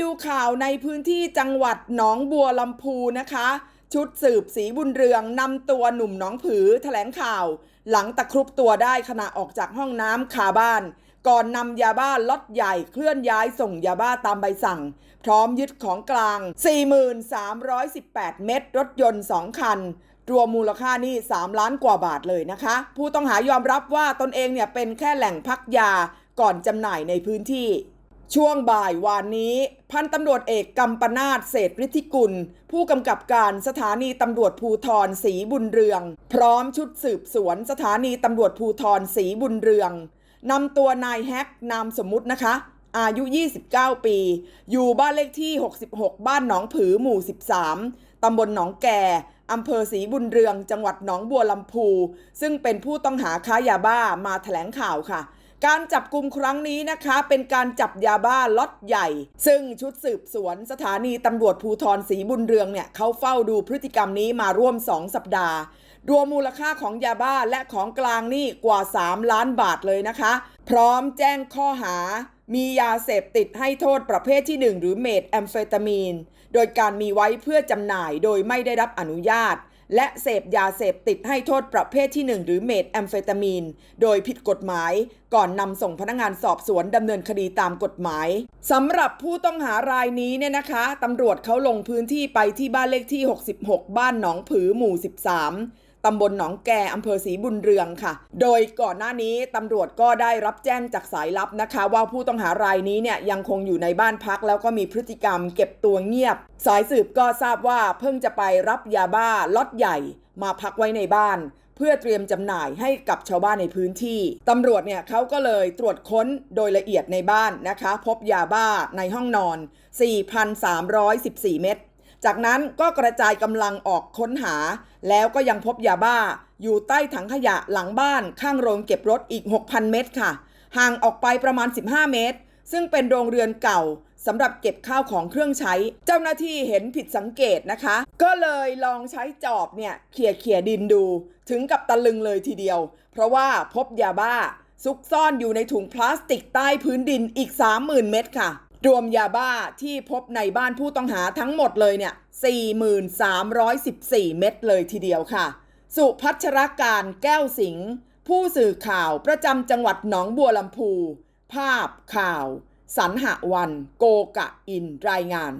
ดูข่าวในพื้นที่จังหวัดหนองบัวลำพูนะคะ ชุดสืบสีบุญเรืองนำตัวหนุ่มหนองผือแถลงข่าว หลังตะครุบตัวได้ขณะออกจากห้องน้ำคาบ้าน ก่อนนำยาบ้าล็อตใหญ่เคลื่อนย้ายส่งยาบ้าตามใบสั่ง พร้อมยึดของกลาง 4318 เม็ดรถยนต์ 2 คัน รวมมูลค่านี่ 3 ล้านกว่าบาทเลยนะคะ ผู้ต้องหายอมรับว่าตนเองเนี่ยเป็นแค่แหล่งพักยาก่อนจำหน่ายในพื้นที่ ช่วงบ่ายวานนี้ พันตำรวจเอกกัมปนาตเศษฤทธิกุล ผู้กำกับการสถานีตำรวจภูทรศรีบุญเรือง พร้อมชุดสืบสวนสถานีตำรวจภูทรศรีบุญเรืองนำตัวนายแฮกนามสมมุตินะคะ อายุ 29 ปี อยู่บ้านเลขที่ 66 บ้านหนองผือหมู่ 13 ตำบลหนองแก่อำเภอศรีบุญเรือง จังหวัดหนองบัวลำพู ซึ่งเป็นผู้ต้องหาค้ายาบ้ามาแถลงข่าวค่ะ การจับกลุ่มครั้งนี้นะคะ เป็นการจับยาบ้าล็อตใหญ่ ซึ่งชุดสืบสวนสถานีตำรวจภูทรศรีบุญเรืองเนี่ยเขาเฝ้าดูพฤติกรรมนี้มาร่วม 2 สัปดาห์ รวมมูลค่าของยาบ้าและของกลางนี่กว่า 3 ล้านบาทเลยนะคะ พร้อมแจ้งข้อหา มียาเสพติดให้โทษประเภทที่ 1 หรือเมทแอมเฟตามีน โดยการมีไว้เพื่อจำหน่ายโดยไม่ได้รับอนุญาต และเสพยาเสพติดให้โทษประเภทที่ 1 หรือเมทแอมเฟตามีน โดยผิดกฎหมาย ก่อนนำส่งพนักงานสอบสวนดำเนินคดีตามกฎหมายสำหรับผู้ต้องหารายนี้เนี่ยนะคะตำรวจเขาลงพื้นที่ไปที่บ้านเลขที่ 66 บ้านหนองผือหมู่ 13 ตำบลหนองแก่อำเภอศรีบุญเรืองค่ะ โดยก่อนหน้านี้ตำรวจก็ได้รับแจ้งจากสายลับนะคะ ว่าผู้ต้องหารายนี้เนี่ยยังคงอยู่ในบ้านพัก แล้วก็มีพฤติกรรมเก็บตัวเงียบ สายสืบก็ทราบว่าเพิ่งจะไปรับยาบ้าล็อตใหญ่มาพักไว้ในบ้านเพื่อเตรียมจำหน่ายให้กับชาวบ้านในพื้นที่ ตำรวจเนี่ยเขาก็เลยตรวจค้นโดยละเอียดในบ้านนะคะ พบยาบ้าในห้องนอน 4,314 เม็ด จากนั้นก็กระจายกำลังออกค้นหา แล้วก็ยังพบยาบ้า อยู่ใต้ถังขยะหลังบ้านข้างโรงเก็บรถอีก 6,000 เม็ดค่ะ ห่างออกไปประมาณ 15 เมตร ซึ่งเป็นโรงเรือนเก่าสำหรับเก็บข้าวของเครื่องใช้ เจ้าหน้าที่เห็นผิดสังเกตนะคะ ก็เลยลองใช้จอบเนี่ยเขี่ยเขี่ยดินดู ถึงกับตะลึงเลยทีเดียว เพราะว่าพบยาบ้าซุกซ่อนอยู่ในถุงพลาสติกใต้พื้นดินอีก 30,000 เม็ดค่ะ รวมยาบ้าที่พบในบ้านผู้ต้องหาทั้งหมดเลยเนี่ย 4314 เม็ดเลยทีเดียวค่ะ สุพัชรการแก้วสิงห์ผู้สื่อข่าวประจำจังหวัดหนองบัวลำพู ภาพข่าวสันหวัน โกกะอินรายงาน